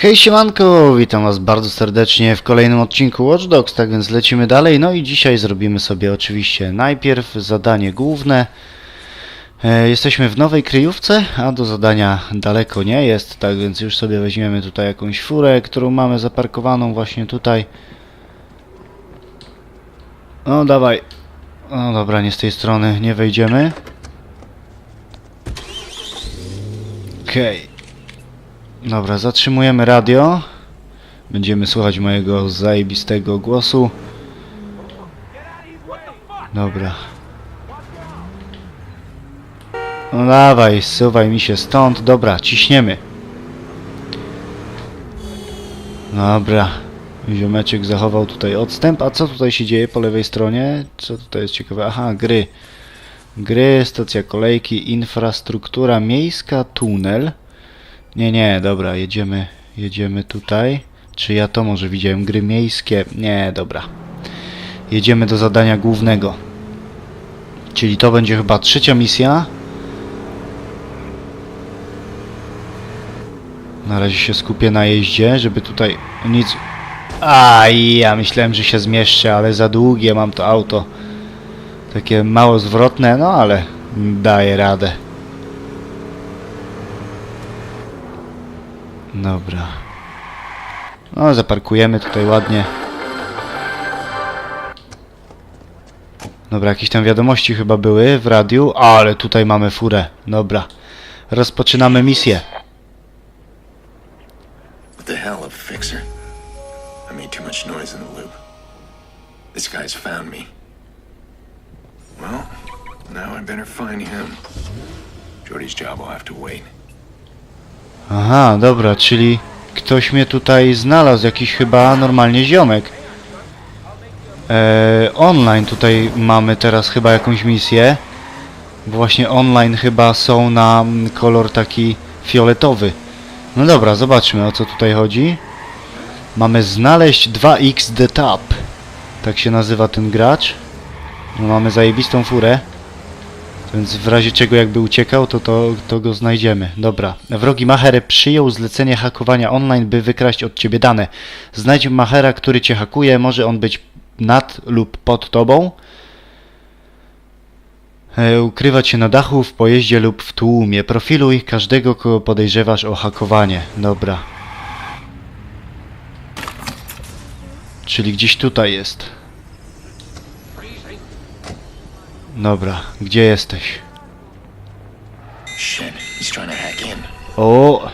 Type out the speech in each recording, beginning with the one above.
Hej siemanko, witam was bardzo serdecznie w kolejnym odcinku Watch Dogs, tak więc lecimy dalej. No i dzisiaj zrobimy sobie oczywiście najpierw zadanie główne. E, jesteśmy w nowej kryjówce, a do zadania daleko nie jest, tak więc już sobie weźmiemy tutaj jakąś furę, którą mamy zaparkowaną właśnie tutaj. No dawaj. No dobra, nie z tej strony, nie wejdziemy. Okej. Dobra, zatrzymujemy radio. Będziemy słuchać mojego zajebistego głosu. Dobra. No dawaj, suwaj mi się stąd. Dobra, ciśniemy. Dobra. Ziomeczek zachował tutaj odstęp. A co tutaj się dzieje po lewej stronie? Co tutaj jest ciekawe? Aha, gry. Gry, stacja kolejki, infrastruktura miejska, tunel. Nie, nie, dobra, jedziemy, jedziemy tutaj. Czy ja to może widziałem? Gry miejskie? Nie, dobra. Jedziemy do zadania głównego. Czyli to będzie chyba trzecia misja. Na razie się skupię na jeździe, żeby tutaj nic... Aj, ja myślałem, że się zmieszczę, ale za długie mam to auto. Takie mało zwrotne, no ale daję radę. Dobra. No, zaparkujemy tutaj ładnie. Dobra, jakieś tam wiadomości chyba były w radiu, ale tutaj mamy furę. Dobra. Rozpoczynamy misję. What the hell, a fixer? I made too much noise in the loop. This guy's found me. Well, now I better find him. Jordy's job will have to wait. Aha, dobra, czyli ktoś mnie tutaj znalazł, jakiś chyba normalnie ziomek. Eee, online tutaj mamy teraz chyba jakąś misję. Właśnie online chyba są na mm, kolor taki fioletowy. No dobra, zobaczmy o co tutaj chodzi. Mamy znaleźć 2x the tap. Tak się nazywa ten gracz. No, mamy zajebistą furę. Więc w razie czego jakby uciekał, to, to, to go znajdziemy. Dobra. Wrogi Maher przyjął zlecenie hakowania online, by wykraść od ciebie dane. Znajdź Mahera, który cię hakuje. Może on być nad lub pod tobą. E, ukrywać się na dachu, w pojeździe lub w tłumie. Profiluj każdego, kogo podejrzewasz o hakowanie. Dobra. Czyli gdzieś tutaj jest. Dobra, gdzie jesteś? Shit, he's trying to hack in. O,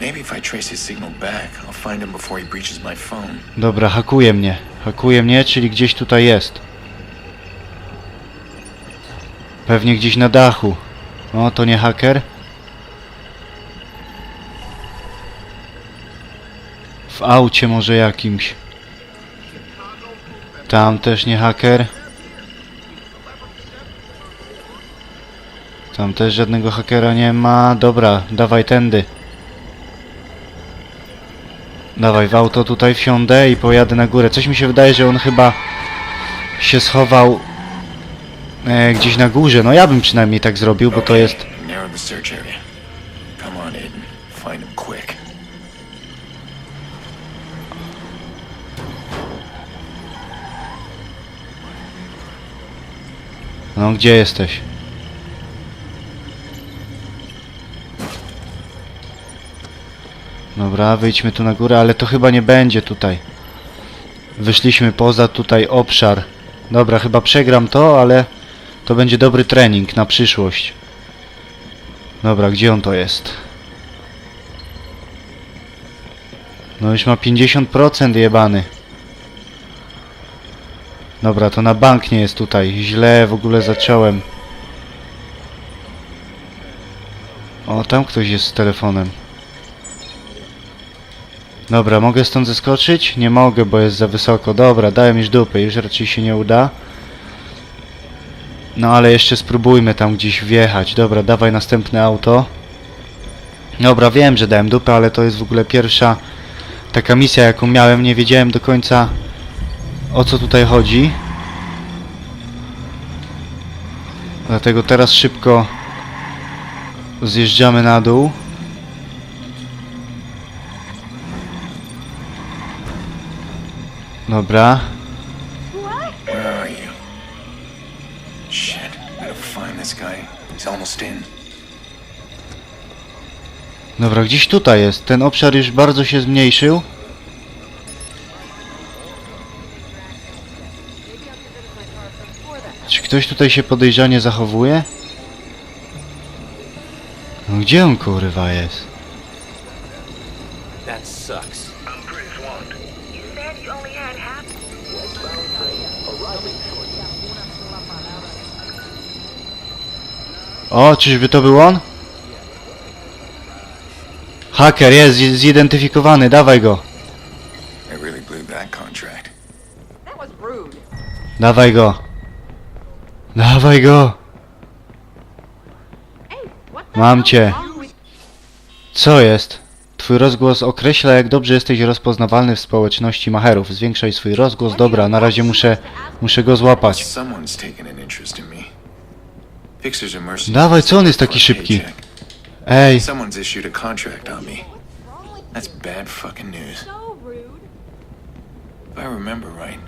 Maybe if I trace his signal back, I'll find him before he breaches my phone. dobra, hakuje mnie. Hakuje mnie, czyli gdzieś tutaj jest. Pewnie gdzieś na dachu. O, to nie haker? W aucie może jakimś. Tam też nie haker. Tam też żadnego hakera nie ma. Dobra, dawaj tędy. Dawaj, w auto tutaj wsiądę i pojadę na górę. Coś mi się wydaje, że on chyba się schował e, gdzieś na górze. No ja bym przynajmniej tak zrobił, bo to jest... No gdzie jesteś? Dobra, wyjdźmy tu na górę, ale to chyba nie będzie tutaj. Wyszliśmy poza tutaj obszar. Dobra, chyba przegram to, ale to będzie dobry trening na przyszłość. Dobra, gdzie on to jest? No już ma 50% jebany. Dobra, to na bank nie jest tutaj. Źle w ogóle zacząłem. O, tam ktoś jest z telefonem. Dobra, mogę stąd zeskoczyć? Nie mogę, bo jest za wysoko. Dobra, dałem już dupy, już raczej się nie uda. No ale jeszcze spróbujmy tam gdzieś wjechać. Dobra, dawaj następne auto. Dobra, wiem, że dałem dupę, ale to jest w ogóle pierwsza taka misja, jaką miałem. Nie wiedziałem do końca o co tutaj chodzi. Dlatego teraz szybko zjeżdżamy na dół. Dobra. Where are you? Shit, gotta find this guy. He's almost in. Dobra, gdzieś tutaj jest. Ten obszar już bardzo się zmniejszył. Czy ktoś tutaj się podejrzanie zachowuje? No gdzie on kurwa jest? That sucks. O, czyżby to był on? Haker jest zi- zidentyfikowany, dawaj go. Dawaj go. Dawaj go. Mam cię. Co jest? Twój rozgłos określa, jak dobrze jesteś rozpoznawalny w społeczności macherów. Zwiększaj swój rozgłos. Dobra, na razie muszę, muszę go złapać. Someone's taken an interest in me. Fixers are mercenaries. Dawaj, co on jest taki szybki? Ej, Someone's issued a contract on me. That's bad fucking news. so rude? If I remember right,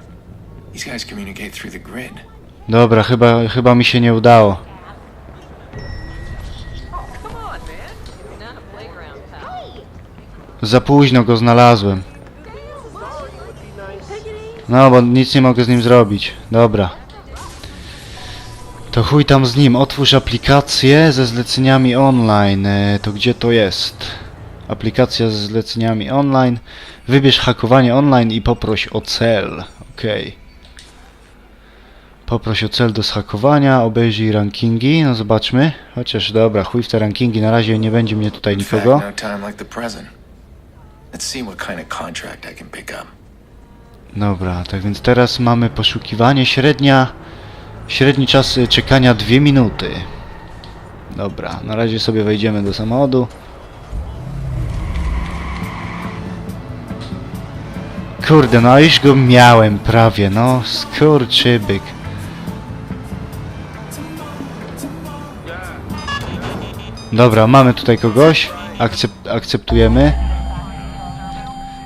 these guys communicate through the grid. dobra, chyba, chyba mi się nie udało. Za późno go znalazłem. No, bo nic nie mogę z nim zrobić. Dobra. To chuj tam z nim. Otwórz aplikację ze zleceniami online. E, To gdzie to jest? Aplikacja ze zleceniami online. Wybierz hakowanie online i poproś o cel. Okej. Poproś o cel do zhakowania, obejrzyj rankingi, no zobaczmy. Chociaż dobra, chuj w te rankingi, na razie nie będzie mnie tutaj nikogo. no time like the present. Let's see what kind of contract I can pick up. Dobra, tak więc teraz mamy poszukiwanie średnia średni czas y, czekania 2 minuty. Dobra, na razie sobie wejdziemy do samochodu. Kurde, no już go miałem prawie, no skurczybyk. Dobra, mamy tutaj kogoś. Akcep akceptujemy.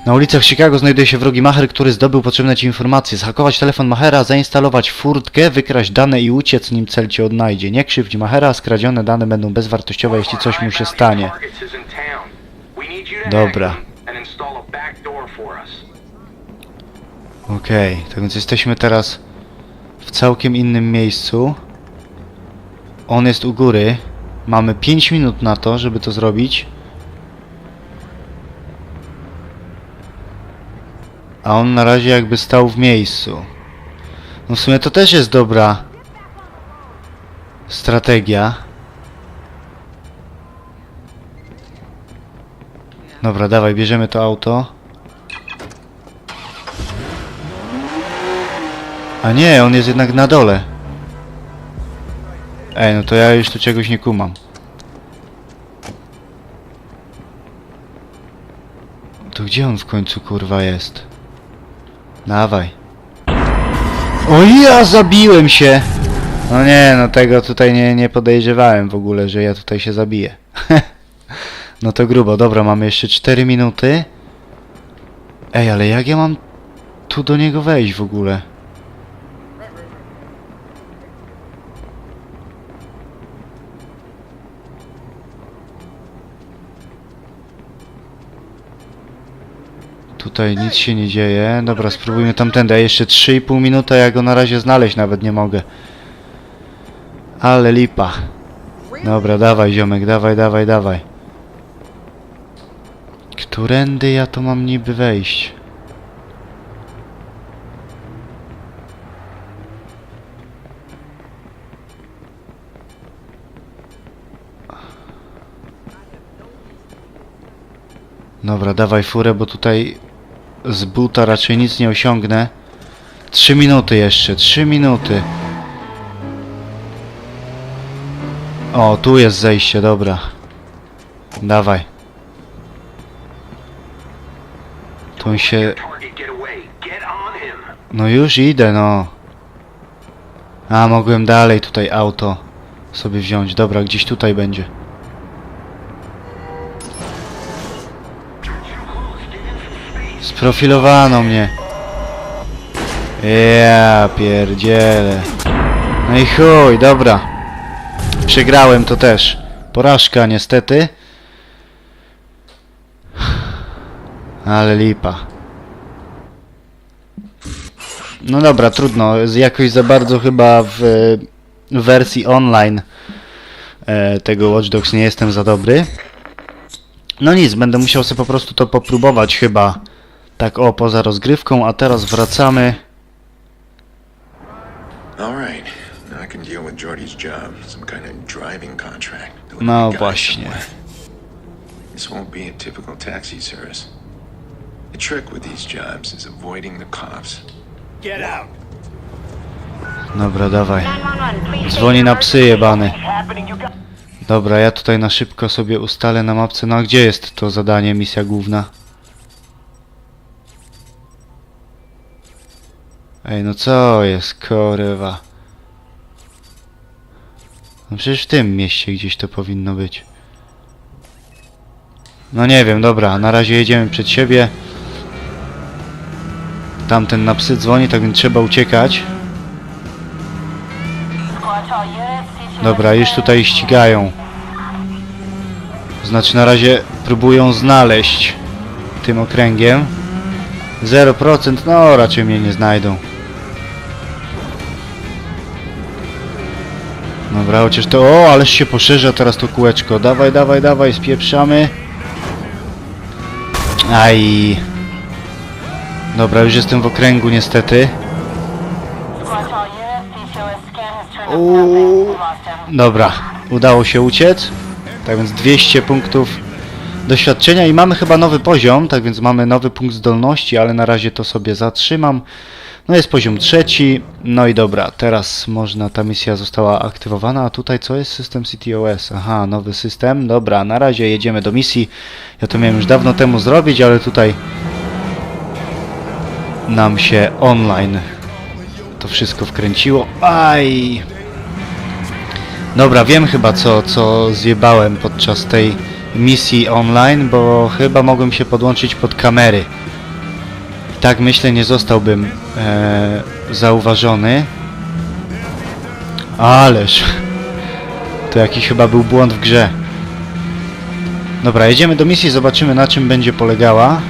Na ulicach Chicago znajduje się wrogi macher, który zdobył potrzebne ci informacje. Zhakować telefon machera, zainstalować furtkę, wykraść dane i uciec, nim cel cię odnajdzie. Nie krzywdź machera, skradzione dane będą bezwartościowe, jeśli coś mu się stanie. Dobra. Okej, tak więc jesteśmy teraz w całkiem innym miejscu. On jest u góry. Mamy 5 minut na to, żeby to zrobić. A on na razie jakby stał w miejscu. No w sumie to też jest dobra strategia. Dobra, dawaj, bierzemy to auto. A nie, on jest jednak na dole. Ej, no to ja już tu czegoś nie kumam. To gdzie on w końcu kurwa jest? Dawaj. O ja zabiłem się! No nie, no tego tutaj nie, nie podejrzewałem w ogóle, że ja tutaj się zabiję. no to grubo, dobra, mamy jeszcze 4 minuty. Ej, ale jak ja mam tu do niego wejść w ogóle? Tutaj nic się nie dzieje. Dobra, spróbujmy tamtędy. A jeszcze 3,5 minuty, ja go na razie znaleźć nawet nie mogę. Ale lipa. Dobra, dawaj ziomek, dawaj, dawaj, dawaj. Którędy ja to mam niby wejść? Dobra, dawaj furę, bo tutaj z buta raczej nic nie osiągnę. Trzy minuty jeszcze, trzy minuty. O, tu jest zejście, dobra. Dawaj. Tu się... No już idę, no. A, mogłem dalej tutaj auto sobie wziąć. Dobra, gdzieś tutaj będzie. Sprofilowano mnie. Ja pierdzielę. No i chuj, dobra. Przegrałem to też. Porażka niestety. Ale lipa. No dobra, trudno. Jakoś za bardzo chyba w wersji online e, tego Watch Dogs nie jestem za dobry. No nic, będę musiał sobie po prostu to popróbować chyba tak o poza rozgrywką, a teraz wracamy. No właśnie. This won't be a typical taxi service. The trick with these jobs is avoiding the cops. Get out. Dobra, dawaj. Dzwoni na psy jebany. Dobra, ja tutaj na szybko sobie ustalę na mapce. No a gdzie jest to zadanie, misja główna? Ej, no co jest, korywa? No przecież w tym mieście gdzieś to powinno być. No nie wiem, dobra, na razie jedziemy przed siebie. Tamten na psy dzwoni, tak więc trzeba uciekać. Dobra, już tutaj ścigają. Znaczy na razie próbują znaleźć tym okręgiem. 0%, no raczej mnie nie znajdą. Dobra, chociaż to... O, ależ się poszerza teraz to kółeczko. Dawaj, dawaj, dawaj, spieprzamy. Aj. Dobra, już jestem w okręgu niestety. Uuu. Dobra, udało się uciec. Tak więc 200 punktów doświadczenia i mamy chyba nowy poziom, tak więc mamy nowy punkt zdolności, ale na razie to sobie zatrzymam. No jest poziom trzeci, no i dobra, teraz można, ta misja została aktywowana, a tutaj co jest system CTOS? Aha, nowy system, dobra, na razie jedziemy do misji. Ja to miałem już dawno temu zrobić, ale tutaj nam się online to wszystko wkręciło. Aj! Dobra, wiem chyba co, co zjebałem podczas tej misji online, bo chyba mogłem się podłączyć pod kamery. I tak myślę, nie zostałbym e, zauważony. Ależ. To jakiś chyba był błąd w grze. Dobra, jedziemy do misji, zobaczymy na czym będzie polegała.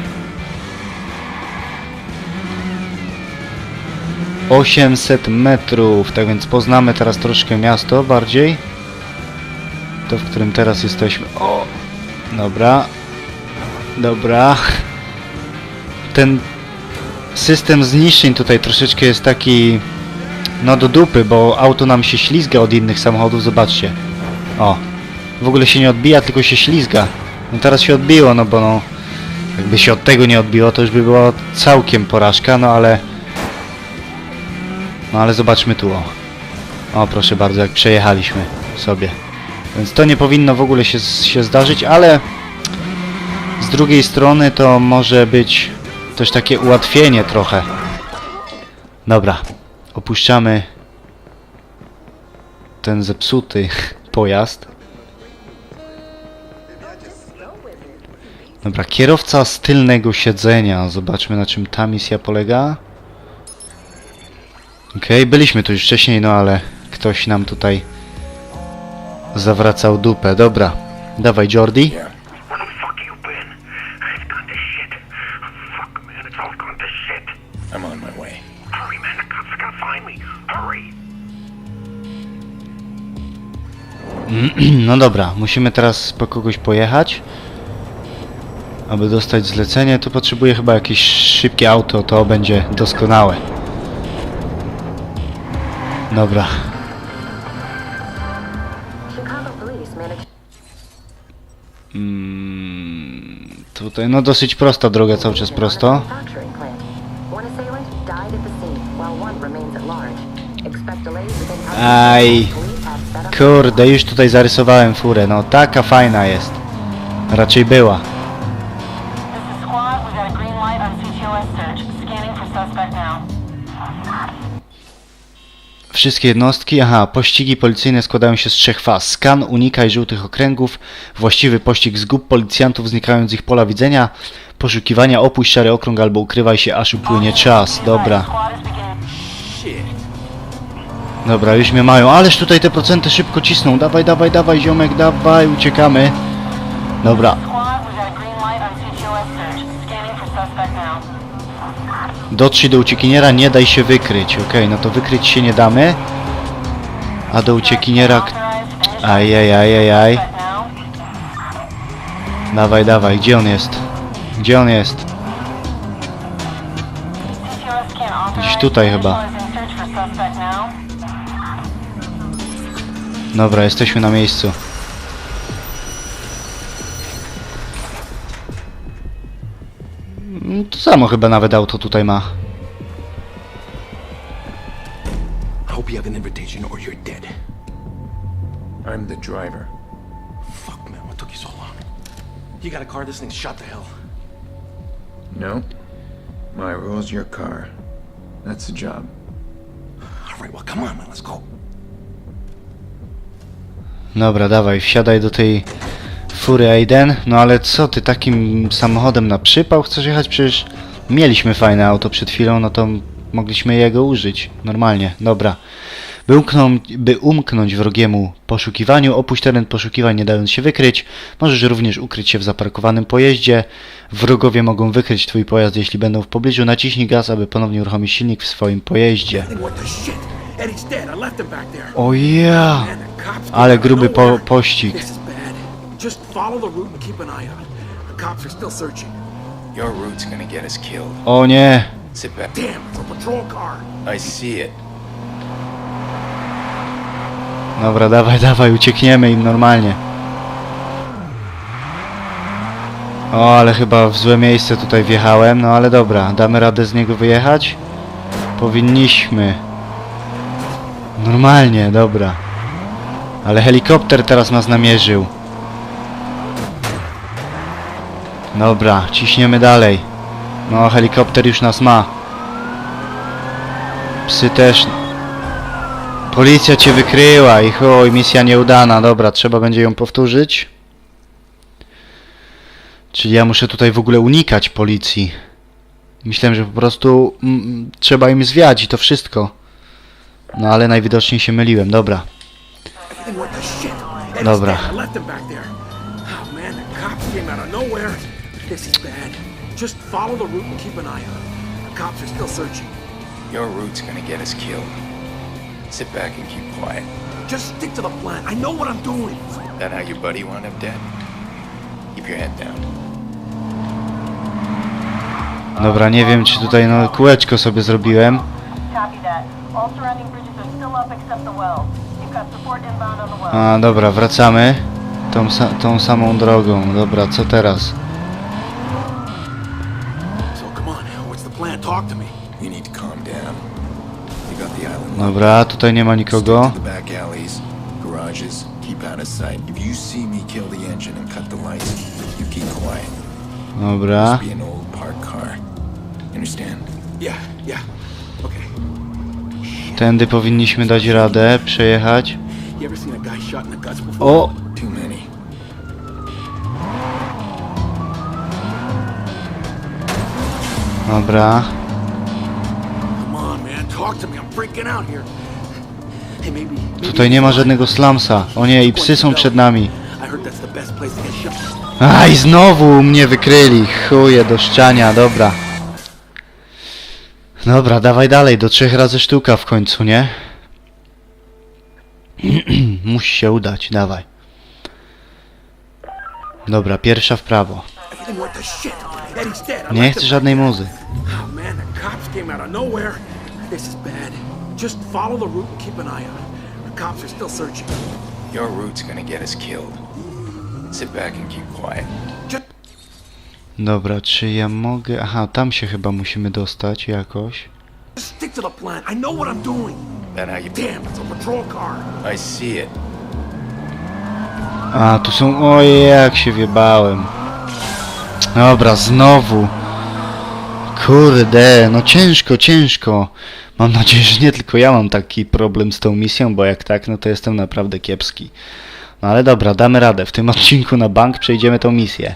800 metrów, tak więc poznamy teraz troszkę miasto bardziej. To, w którym teraz jesteśmy. O! Dobra. Dobra. Ten system zniszczeń tutaj troszeczkę jest taki no do dupy, bo auto nam się ślizga od innych samochodów, zobaczcie. O. W ogóle się nie odbija, tylko się ślizga. No teraz się odbiło, no bo no jakby się od tego nie odbiło, to już by była całkiem porażka, no ale no ale zobaczmy tu, o. O, proszę bardzo, jak przejechaliśmy sobie. Więc to nie powinno w ogóle się, się zdarzyć, ale z drugiej strony to może być też takie ułatwienie trochę. Dobra, opuszczamy ten zepsuty pojazd. Dobra, kierowca z tylnego siedzenia. Zobaczmy na czym ta misja polega. Okej, byliśmy tu już wcześniej, no ale ktoś nam tutaj zawracał dupę. Dobra, dawaj Jordi. No dobra, musimy teraz po kogoś pojechać. Aby dostać zlecenie, to potrzebuję chyba jakieś szybkie auto, to będzie doskonałe. Dobra. Mm, tutaj, no dosyć prosta droga, cały czas prosto. Aj. Kurde, już tutaj zarysowałem furę, no taka fajna jest. Raczej była. Wszystkie jednostki, aha, pościgi policyjne składają się z trzech faz. Skan, unikaj żółtych okręgów, właściwy pościg zgub policjantów znikając z ich pola widzenia, poszukiwania, opuść szary okrąg albo ukrywaj się aż upłynie czas. Dobra. Dobra, już mnie mają. Ależ tutaj te procenty szybko cisną. Dawaj, dawaj, dawaj, ziomek, dawaj, uciekamy. Dobra, dotrzyj do uciekiniera, nie daj się wykryć. Okej, no to wykryć się nie damy. A do uciekiniera... ajej, aj. suspect now. Dawaj, dawaj, gdzie on jest? Gdzie on jest? Gdzieś tutaj chyba. Dobra, jesteśmy na miejscu. Mm, To samo chyba nawet auto tutaj ma. I hope you have an invitation or you're dead. I'm the driver. Fuck, man, what took you so long? You got a car, this thing's shot to hell. No. My rule's your car. That's the job. All right, well, come on, man, let's go. Dobra, dawaj, wsiadaj do tej fury Aiden. No ale co ty takim samochodem na przypał chcesz jechać? Przecież mieliśmy fajne auto przed chwilą, no to mogliśmy jego użyć. Normalnie, dobra. By umknąć, by umknąć wrogiemu poszukiwaniu, opuść teren poszukiwań nie dając się wykryć. Możesz również ukryć się w zaparkowanym pojeździe. Wrogowie mogą wykryć twój pojazd, jeśli będą w pobliżu. Naciśnij gaz, aby ponownie uruchomić silnik w swoim pojeździe. O ja! Ale gruby po pościg. This is bad. Just follow the route and keep an eye out. The cops are still searching. Your route's gonna get us killed. O nie! Sit back. Damn, it's a patrol car. I see it. Dobra, dawaj, dawaj, uciekniemy im normalnie. O, ale chyba w złe miejsce tutaj wjechałem, no ale dobra, damy radę z niego wyjechać? Powinniśmy. Normalnie, dobra. Ale helikopter teraz nas namierzył. Dobra, ciśniemy dalej. No, helikopter już nas ma. Psy też Policja cię wykryła i chuj, misja nieudana. Dobra, trzeba będzie ją powtórzyć. Czyli ja muszę tutaj w ogóle unikać policji. Myślałem, że po prostu mm, trzeba im zwiać i to wszystko. No ale najwidoczniej się myliłem, dobra. Dobra. Just follow the route and keep an eye out. The cops are still searching. Your route's gonna get us killed. Sit back and keep quiet. Just stick to the plan. I know what I'm doing. That how your buddy wound up dead? Keep your head down. Dobra, nie wiem czy tutaj no kółeczko sobie zrobiłem. Copy that. All surrounding A dobra, wracamy. Tą, sa tą samą drogą. Dobra, co teraz? Dobra, tutaj nie ma nikogo. Dobra. Tędy powinniśmy dać radę przejechać. O! Dobra. Tutaj nie ma żadnego slamsa. O nie, i psy są przed nami. Aj, znowu mnie wykryli. Chuje do ściania, dobra. Dobra, dawaj dalej, do trzech razy sztuka w końcu, nie? Musi się udać, dawaj. Dobra, pierwsza w prawo. Nie chcę żadnej muzy. Just follow the route and keep an eye out. The cops are still searching. Your route's gonna get us killed. Sit back and keep quiet. Dobra, czy ja mogę... Aha, tam się chyba musimy dostać jakoś. stick to the plan. I know what I'm doing. That how you... Damn, it's a patrol car. I see it. A, tu są... Ojej, jak się wiebałem. Dobra, znowu. Kurde, no ciężko, ciężko. Mam nadzieję, że nie tylko ja mam taki problem z tą misją, bo jak tak, no to jestem naprawdę kiepski. No ale dobra, damy radę. W tym odcinku na bank przejdziemy tą misję.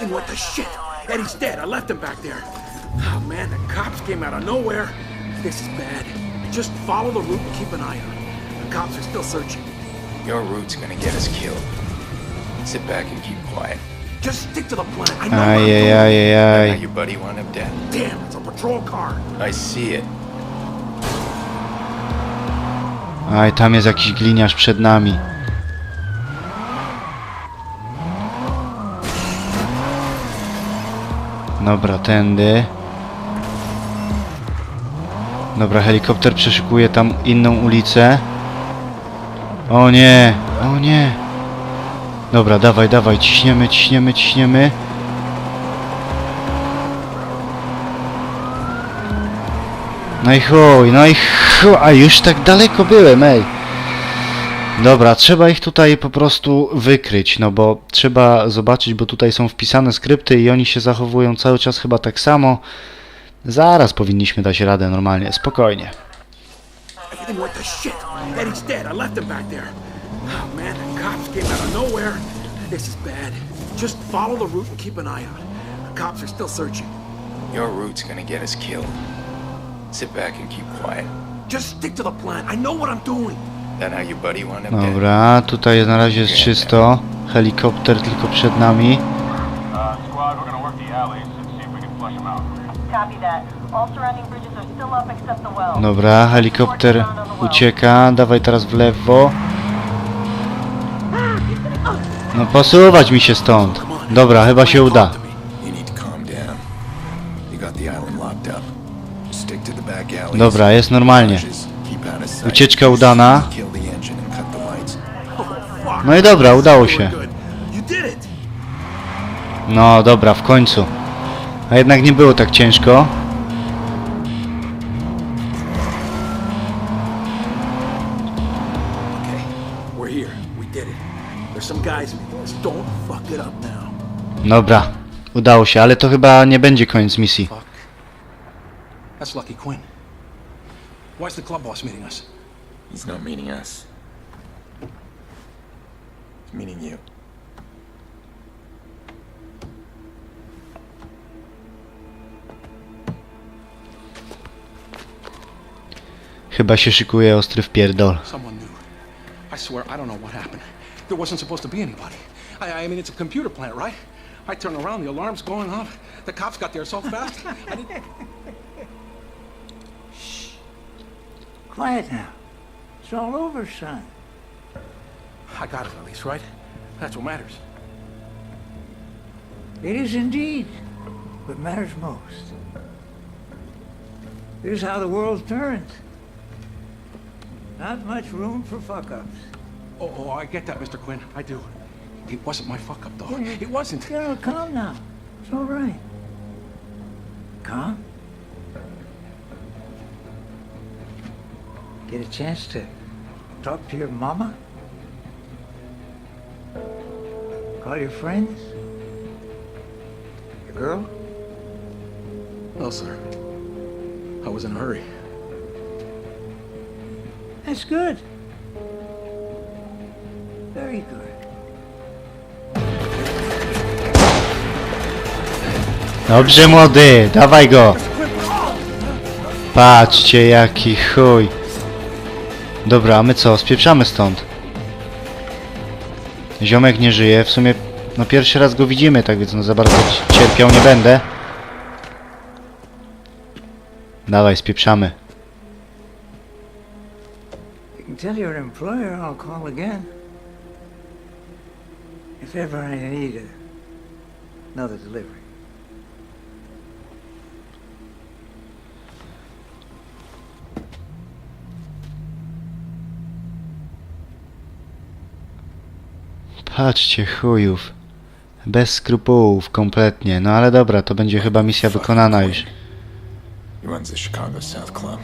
Everything went to shit. Eddie's dead. I left him back there. Oh man, the cops came out of nowhere. This is bad. Just follow the route and keep an eye out. The cops are still searching. Your route's gonna get us killed. Sit back and keep quiet. Just stick to the plan. I know what I'm doing. Now your buddy wound up dead. Damn, it's a patrol car. I see it. Aj, tam jest jakiś gliniarz przed nami. Dobra, tędy. Dobra, helikopter przeszukuje tam inną ulicę. O nie, o nie. Dobra, dawaj, dawaj, ciśniemy, ciśniemy, ciśniemy. No i chuj, no i chuj, a już tak daleko byłem, ej. Dobra, trzeba ich tutaj po prostu wykryć, no bo trzeba zobaczyć, bo tutaj są wpisane skrypty i oni się zachowują cały czas chyba tak samo. Zaraz powinniśmy dać radę normalnie, spokojnie. Everything went to shit. Eddie's dead. I left him back there. Oh man, the cops came out of nowhere. This is bad. Just follow the route and keep an eye out. The cops are still searching. Your route's gonna get us killed. Sit back and keep quiet. Just stick to the plan. I know what I'm doing. Dobra, tutaj na razie jest czysto. Helikopter tylko przed nami. Dobra, helikopter ucieka. Dawaj teraz w lewo. No posuwać mi się stąd. Dobra, chyba się uda. Dobra, jest normalnie. Ucieczka udana. No i dobra, udało się. No dobra, w końcu. A jednak nie było tak ciężko. Dobra, udało się, ale to chyba nie będzie koniec misji. That's Lucky Quinn. Why's the club boss meeting us? He's not meeting us. He's meeting you. Chyba się szykuje ostry wpierdol. Someone knew. I swear, I don't know what happened. There wasn't supposed to be anybody. I, I mean, it's a computer plant, right? I turn around, the alarm's going off. The cops got there so fast. I didn't... Quiet now. It's all over, son. I got it, at least, right? That's what matters. It is indeed what matters most. Here's how the world turns. Not much room for fuck-ups. Oh, oh, I get that, Mr. Quinn. I do. It wasn't my fuck up, though. It wasn't. Know, calm now. It's all right. Calm? Get a chance to talk to your mama? Call your friends? Your girl? No, sir. I was in a hurry. That's good. Very good. Dobrze młody, dawaj go. Patrzcie jaki chuj. Dobra, a my co? Spieprzamy stąd. Ziomek nie żyje, w sumie no pierwszy raz go widzimy, tak więc no za bardzo ci- cierpiał nie będę. Dawaj, spieprzamy. Tell your employer I'll call again. If ever I need another delivery. Patrzcie, chujów. Bez skrupułów, kompletnie. No ale dobra, to będzie chyba misja wykonana już. Chicago South Club.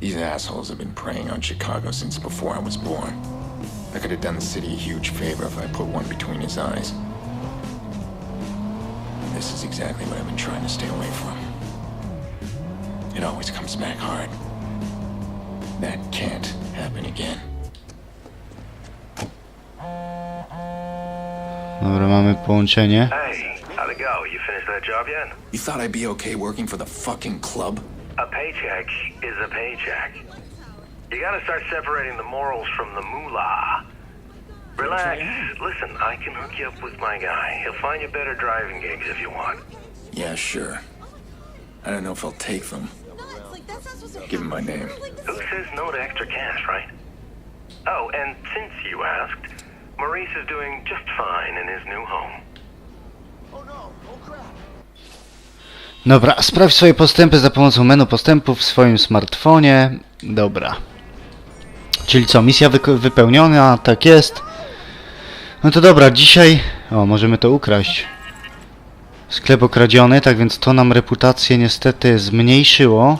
These assholes have been preying on Chicago since before I was born. I could have done the city a huge favor if I put one between his eyes. This is exactly what I've been trying to stay away from. It always comes back hard. That can't happen again. Dobra, mamy połączenie. Hey, how'd it go? You finished that job yet? You thought I'd be okay working for the fucking club? A paycheck is a paycheck. You gotta start separating the morals from the moolah. Relax. Listen, I can hook you up with my guy. He'll find you better driving gigs if you want. Yeah, sure. I don't know if I'll take them. Give him my name. Who says no to extra cash, right? Oh, and since you asked, Maurice is doing just fine in his new home. Dobra, sprawdź swoje postępy za pomocą menu postępów w swoim smartfonie. Dobra. Czyli co, misja wypełniona, tak jest. No to dobra, dzisiaj... O, możemy to ukraść. Sklep okradziony, tak więc to nam reputację niestety zmniejszyło.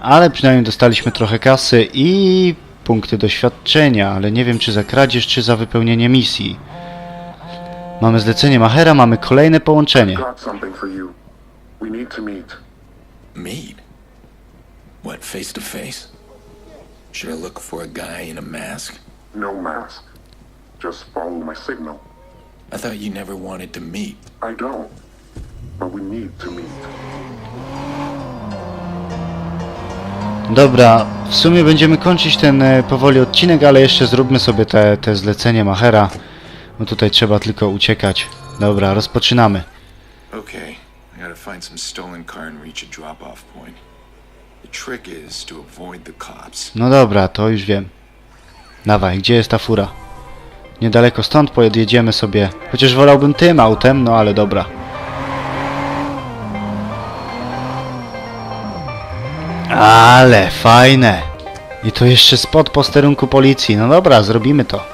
Ale przynajmniej dostaliśmy trochę kasy i punkty doświadczenia, ale nie wiem czy za kradzież, czy za wypełnienie misji. Mamy zlecenie Machera, mamy kolejne połączenie. got something for you. We need to meet. Meet? What, face to face? Should I look for a guy in a mask? No mask. Just follow my signal. I thought you never wanted to meet. I don't. But we need to meet. Dobra, w sumie będziemy kończyć ten e, powoli odcinek, ale jeszcze zróbmy sobie te, te zlecenie Machera. Bo tutaj trzeba tylko uciekać. Dobra, rozpoczynamy. Okay, I gotta find some stolen car and reach a drop-off point. The trick is to avoid the cops. No dobra, to już wiem. Dawaj, gdzie jest ta fura? Niedaleko stąd pojedziemy sobie. Chociaż wolałbym tym autem, no ale dobra. Ale fajne. I to jeszcze spod posterunku policji. No dobra, zrobimy to.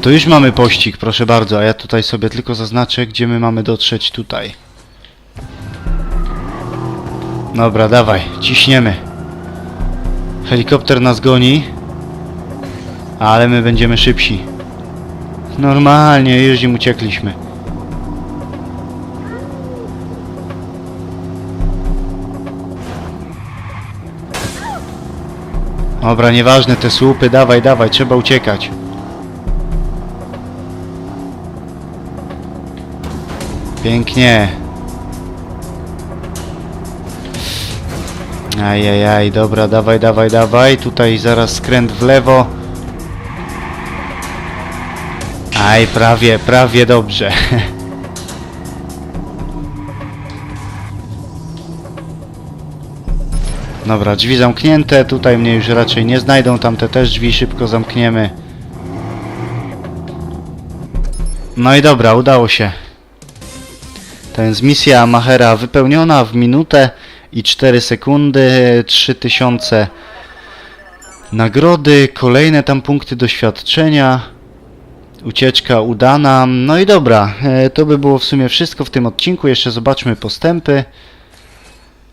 To już mamy pościg, proszę bardzo, a ja tutaj sobie tylko zaznaczę, gdzie my mamy dotrzeć tutaj. Dobra, dawaj, ciśniemy. Helikopter nas goni, ale my będziemy szybsi. Normalnie, już im uciekliśmy. Dobra, nieważne te słupy, dawaj, dawaj, trzeba uciekać. Pięknie. Ajajaj, dobra, dawaj, dawaj, dawaj. Tutaj zaraz skręt w lewo. Aj, prawie, prawie dobrze. Dobra, drzwi zamknięte. Tutaj mnie już raczej nie znajdą. Tamte też drzwi szybko zamkniemy. No i dobra, udało się. To jest misja Machera wypełniona w minutę i 4 sekundy, 3000 nagrody, kolejne tam punkty doświadczenia, ucieczka udana. No i dobra, e, to by było w sumie wszystko w tym odcinku. Jeszcze zobaczmy postępy.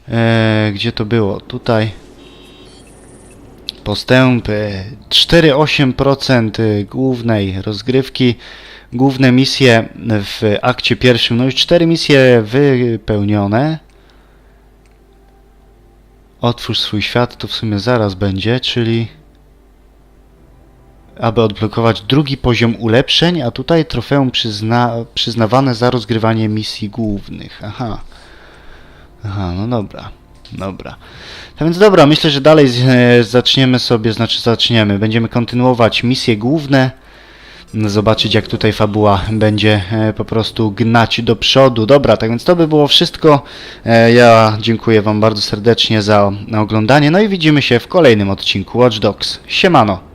E, gdzie to było? Tutaj. Postępy 4,8% głównej rozgrywki główne misje w akcie pierwszym, no już cztery misje wypełnione. Otwórz swój świat, to w sumie zaraz będzie, czyli aby odblokować drugi poziom ulepszeń, a tutaj trofeum przyzna, przyznawane za rozgrywanie misji głównych. Aha. Aha, no dobra. Dobra. A więc dobra, myślę, że dalej z, zaczniemy sobie, znaczy zaczniemy, będziemy kontynuować misje główne zobaczyć jak tutaj fabuła będzie e, po prostu gnać do przodu. Dobra, tak więc to by było wszystko. E, Ja dziękuję Wam bardzo serdecznie za oglądanie. No i widzimy się w kolejnym odcinku Watch Dogs. Siemano!